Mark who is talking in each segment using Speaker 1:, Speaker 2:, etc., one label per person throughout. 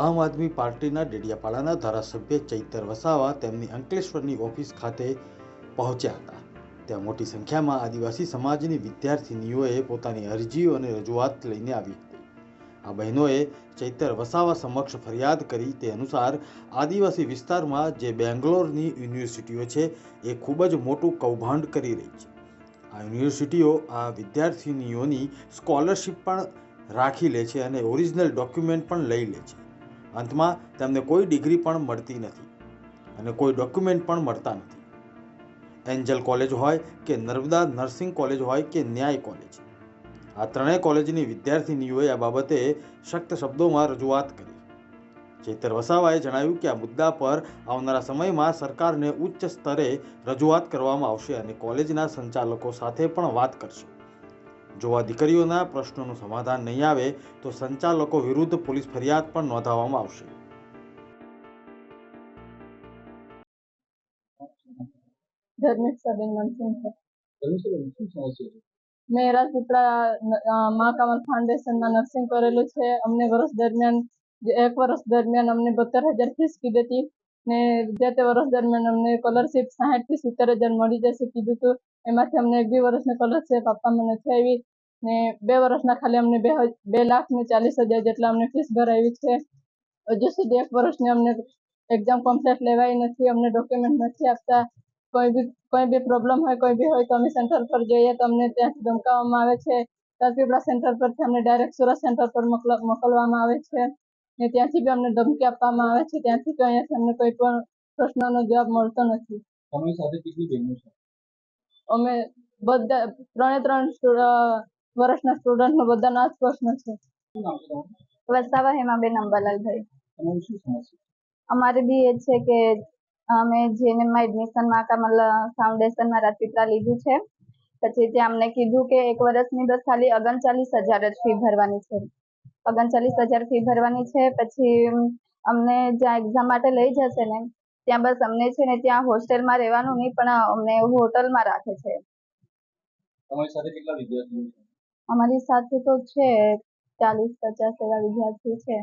Speaker 1: આમ આદમી પાર્ટીના ડેડિયાપાડાના ધારાસભ્ય ચૈતર વસાવા તેમની અંકલેશ્વરની ઓફિસ ખાતે પહોંચ્યા હતા. ત્યાં મોટી સંખ્યામાં આદિવાસી સમાજની વિદ્યાર્થિનીઓએ પોતાની અરજીઓ અને રજૂઆત લઈને આવી હતી. આ બહેનોએ ચૈતર વસાવા સમક્ષ ફરિયાદ કરી તે અનુસાર આદિવાસી વિસ્તારમાં જે બેંગ્લોરની યુનિવર્સિટીઓ છે એ ખૂબ જ મોટું કૌભાંડ કરી રહી છે. આ યુનિવર્સિટીઓ આ વિદ્યાર્થિનીઓની સ્કોલરશિપ પણ રાખી લે છે અને ઓરિજિનલ ડોક્યુમેન્ટ પણ લઈ લે છે. અંતમાં તેમને કોઈ ડિગ્રી પણ મળતી નથી અને કોઈ ડોક્યુમેન્ટ પણ મળતા નથી. એન્જલ કોલેજ હોય કે નર્મદા નર્સિંગ કોલેજ હોય કે ન્યાય કોલેજ. આ ત્રણેય કોલેજની વિદ્યાર્થિનીઓએ આ બાબતે સખ્ત શબ્દોમાં રજૂઆત કરી. ચેતર વસાવાએ જણાવ્યું કે આ મુદ્દા પર આવનારા સમયમાં સરકારને ઉચ્ચ સ્તરે રજૂઆત કરવામાં આવશે અને કોલેજના સંચાલકો સાથે પણ વાત કરશે. જો આ દીકરીઓના પ્રશ્નોનું સમાધાન નહીં આવે તો સંચાલકો વિરુદ્ધ પોલીસ ફરિયાદ પણ નોંધાવવામાં આવશે.
Speaker 2: મેં રાજપીપળા મા કમલ ફાઉન્ડેશનમાં નર્સિંગ કરેલું છે. અમને વર્ષ દરમિયાન એક વર્ષ દરમિયાન અમને બોતેર હજાર ફીસ કીધી હતી. ને જે તે વર્ષ દરમિયાન અમને સ્કોલરશીપ સાહીઠથી સિત્તેર હજાર મળી જશે કીધું હતું એમાંથી અમને એક બી વર્ષની સ્કોલરશીપ આપવામાં નથી આવી ને બે વર્ષના ખાલી અમને બે બે લાખ ને ચાલીસ હજાર જેટલા અમને ફીસ ભરાવી છે. હજુ સુધી એક વર્ષની અમને એક્ઝામ કમ્પ્લીટ લેવાય નથી, અમને ડોક્યુમેન્ટ નથી આપતા. કોઈ બી કોઈ બી પ્રોબ્લેમ હોય, કોઈ બી હોય તો અમે સેન્ટર પર જઈએ તો અમને ત્યાંથી ધમકાવવામાં આવે છે. રાજપીપળા સેન્ટર પરથી અમને ડાયરેક્ટ સુરત સેન્ટર પર મોકલ- મોકલવામાં આવે છે. ને ત્યાંથી બી અમને ધમકી આપવામાં આવે છે. ત્યાંથી તો અહીંયા અમને કોઈ પણ પ્રશ્નનો જવાબ મળતો નથી.
Speaker 3: તમારી સાથે કેટલી બહેનો છે?
Speaker 2: અમે બધા ત્રણે ત્રણ વર્ષના સ્ટુડન્ટનો નો બધા જ પ્રશ્ન છે. વસાવા હેમાબેન અંબાલાલભાઈ. અમારે બી એ છે કે અમે જીએનએમમાં એડમિશન કમલ ફાઉન્ડેશનમાં રાજપીપળા લીધું છે. પછી ત્યાં અમને કીધું કે એક વર્ષની બસ ખાલી ઓગણચાલીસ હજાર જ ફી ભરવાની છે. ઓગણચાલીસ હજાર ફી ભરવાની છે. પછી અમને જ્યાં એક્ઝામ માટે લઈ જશે ને ત્યાં બસ અમને છે ને ત્યાં હોસ્ટેલમાં રહેવાનું નહીં પણ અમને હોટલમાં રાખે છે.
Speaker 3: તમારી સાથે કેટલા વિદ્યાર્થીઓ છે?
Speaker 2: અમારી સાથે તો છે ચાલીસ પચાસ એવા વિદ્યાર્થી છે.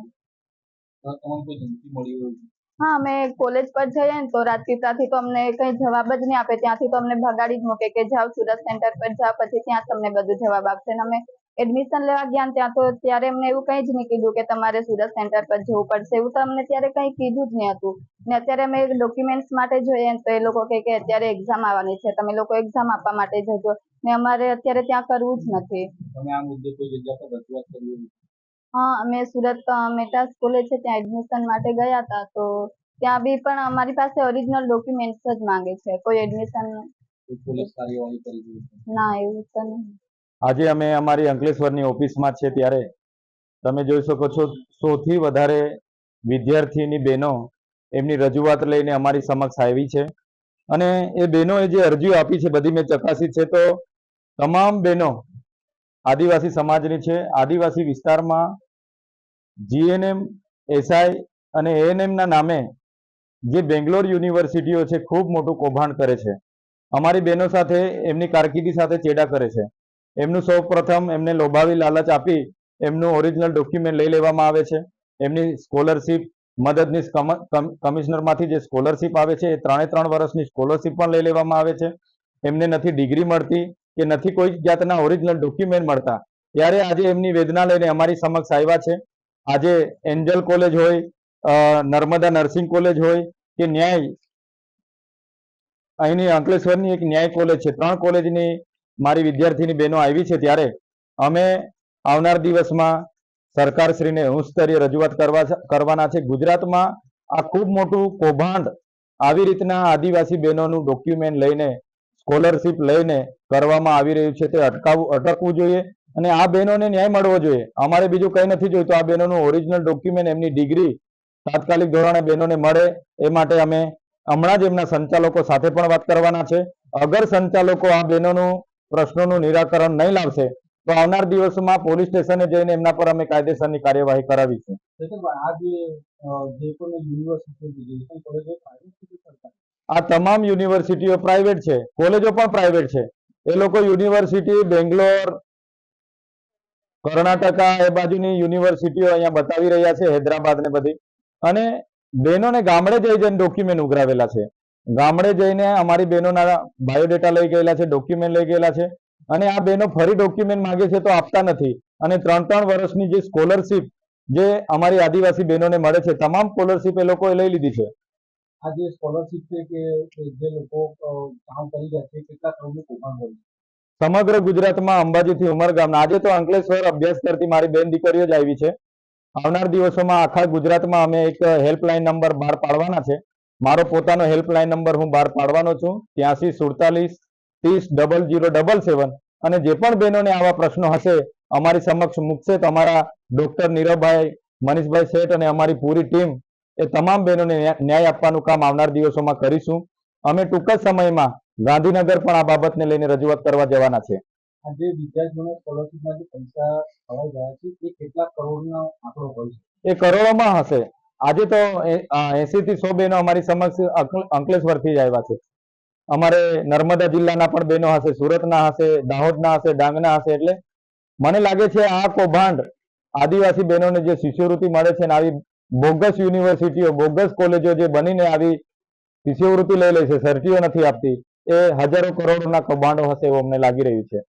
Speaker 3: તો તમને કોઈ ધમકી મળી હોય છે?
Speaker 2: હા અમે કોલેજ પર જઈએ ને તો રાજપીપળાથી તો અમને કઈ જવાબ જ નહીં આપે. ત્યાંથી તો અમને ભગાડી જ મૂકે કે જાઓ સુરત સેન્ટર પર જાઓ. પછી ત્યાં તમને બધું જવાબ આપશે ને અમે એડમિશન લેવા ગયા ત્યાં તો ત્યારે અમને એવું કંઈ જ નહીં કીધું કે તમારે સુરત સેન્ટર પર જવું પડશે. એવું તો અમને ત્યારે કંઈ કીધું જ નહીં હતું. ને અત્યારે અમે ડોક્યુમેન્ટ્સ માટે જોઈએ તો એ લોકો કહે કે અત્યારે એક્ઝામ આવવાની છે. તમે લોકો એક્ઝામ આપવા માટે જજો. ને અમારે અત્યારે ત્યાં કરવું જ નથી.
Speaker 3: તમે આ મુદ્દે કોઈ જગ્યા પર રજૂઆત કરી
Speaker 2: હા અમે સુરત મેટા સ્કૂલે છે ત્યાં એડમિશન માટે ગયા હતા તો ત્યાં બી પણ અમારી પાસે ઓરિજિનલ ડોક્યુમેન્ટ્સ જ માંગે છે. કોઈ એડમિશન ના એવું તો નહીં.
Speaker 4: આજે અમે અમારી અંકલેશ્વરની ઓફિસમાં છે ત્યારે તમે જોઈ શકો છો, સૌથી વધારે વિદ્યાર્થીની બહેનો એમની રજૂઆત લઈને અમારી સમક્ષ આવી છે. અને એ બહેનોએ જે અરજીઓ આપી છે, બધી મેં ચકાસી છે. તો તમામ બહેનો આદિવાસી સમાજની છે. આદિવાસી વિસ્તારમાં જીએનએમ, એસઆઈ અને એએનએમના નામે જે બેંગ્લોર યુનિવર્સિટીઓ છે, ખૂબ મોટું કૌભાંડ કરે છે. અમારી બહેનો સાથે એમની કારકિર્દી સાથે ચેડા કરે છે. એમનું સૌ પ્રથમ એમને લોભાવી લાલચ આપી એમનું ઓરિજિનલ ડોક્યુમેન્ટ લઈ લેવામાં આવે છે. એમની સ્કોલરશીપ કમ- કમિશનરમાંથી જે સ્કોલરશીપ આવે છે એ ત્રણે ત્રણ વર્ષની સ્કોલરશીપ પણ લઈ લેવામાં આવે છે. એમને નથી ડિગ્રી મળતી કે નથી કોઈ જાતના ઓરિજિનલ ડોક્યુમેન્ટ મળતા. ત્યારે આજે એમની વેદના લઈને અમારી સમક્ષ આવ્યા છે. આજે એન્જલ કોલેજ હોય નર્મદા નર્સિંગ કોલેજ હોય કે ન્યાય, અહીંની અંકલેશ્વરની એક ન્યાય કોલેજ છે. ત્રણ કોલેજની મારી વિદ્યાર્થીની બહેનો આવી છે ત્યારે અમે આવનાર દિવસમાં સરકારશ્રીને ઉચ્ચસ્તરીય રજૂઆત કરવા કરવાના છે. ગુજરાતમાં આ ખૂબ મોટું કૌભાંડ આવી રીતના આદિવાસી બહેનોનું ડોક્યુમેન્ટ લઈને સ્કોલરશીપ લઈને કરવામાં આવી રહ્યું છે. તે અટકાવવું, અટકવું જોઈએ અને આ બહેનોને ન્યાય મળવો જોઈએ. અમારે બીજું કંઈ નથી જોઈતું. આ બહેનોનું ઓરિજિનલ ડોક્યુમેન્ટ એમની ડિગ્રી તાત્કાલિક ધોરણે બહેનોને મળે એ માટે અમે હમણાં જ એમના સંચાલકો સાથે પણ વાત કરવાના છે. અગર સંચાલકો આ બહેનોનું પ્રશ્નોનું નિરાકરણ નહીં લાવશે તો આવનાર દિવસોમાં પોલીસ સ્ટેશને જઈને એમના પર અમે કાયદેસરની કાર્યવાહી કરાવીશું.
Speaker 3: આ
Speaker 4: તમામ યુનિવર્સિટીઓ પ્રાઇવેટ છે કોલેજો પણ પ્રાઇવેટ છે. એ લોકો યુનિવર્સિટી બેંગ્લોર કર્ણાટકા એ બાજુની યુનિવર્સિટીઓ અહીંયા બતાવી રહ્યા છે હૈદરાબાદ ને બધી. અને બહેનોને ગામડે જઈ જઈને ડોક્યુમેન્ટ ઉઘરાવેલા છે. ગામડે જઈને અમારી બહેનોના બાયોડેટા લઈ ગયેલા છે ડોક્યુમેન્ટ લઈ ગયેલા છે અને આ બહેનો ફરી ડોક્યુમેન્ટ માંગે છે તો આપતા નથી. અને ત્રણ ત્રણ વર્ષની જે સ્કોલરશીપ જે અમારી આદિવાસી બહેનોને મળે છે તમામ સ્કોલરશીપ એ લોકોએ લઈ લીધી છે.
Speaker 3: આ જે સ્કોલરશીપ છે કે જે લોકો કામ કરી રહ્યા છે કેટલા કરોડનું કૌભાંડ હોય
Speaker 4: સમગ્ર ગુજરાતમાં અંબાજીથી ઉમરગામ આજે તો અંકલેશ્વર અભ્યાસ કરતી મારી બેન દીકરીઓ જ આવી છે. આવનાર દિવસોમાં આખા ગુજરાતમાં અમે એક હેલ્પલાઇન નંબર બહાર પાડવાના છે. મારો પોતાનો હેલ્પલાઇન નંબર હું બહાર પાડવાનો છું. ત્યાંસી સુડતાલીસ ત્રીસ ડબલ જીરો ડબલ સેવન અને જે પણ બહેનોને આવા પ્રશ્નો હશે અમારી સમક્ષ મૂકશે તો અમારા ડોક્ટર નીરવભાઈ મનીષભાઈ શેઠ અને અમારી પૂરી ટીમ એ તમામ બહેનોને ન્યા- ન્યાય આપવાનું કામ આવનાર દિવસોમાં કરીશું. અમે ટૂંક જ સમયમાં ગાંધીનગર પણ આ બાબતને લઈને રજૂઆત કરવા જવાના છે.
Speaker 3: જે વિદ્યાર્થીઓને સ્કોલરશીપના જે પૈસા ખવાઈ ગયા છે. એ કેટલા કરોડનો આંકડો હોય છે?
Speaker 4: એ કરોડોમાં હશે. આજે તો એસી થી સો બહેનો અમારી સમક્ષ અંકલ- અંકલેશ્વરથી જ આવ્યા છે. અમારે નર્મદા જિલ્લાના પણ બહેનો હશે, સુરતના હશે, દાહોદના હશે, ડાંગના હશે, એટલે મને લાગે છે આ કૌભાંડ આદિવાસી બહેનોને જે શિષ્યવૃત્તિ મળે છે ને આવી બોગસ યુનિવર્સિટીઓ, બોગસ કોલેજો જે બનીને આવી શિષ્યવૃત્તિ લઈ લે છે સરટીઓ નથી આપતી, એ હજારો કરોડોના કૌભાંડો હશે એવું અમને લાગી રહ્યું છે.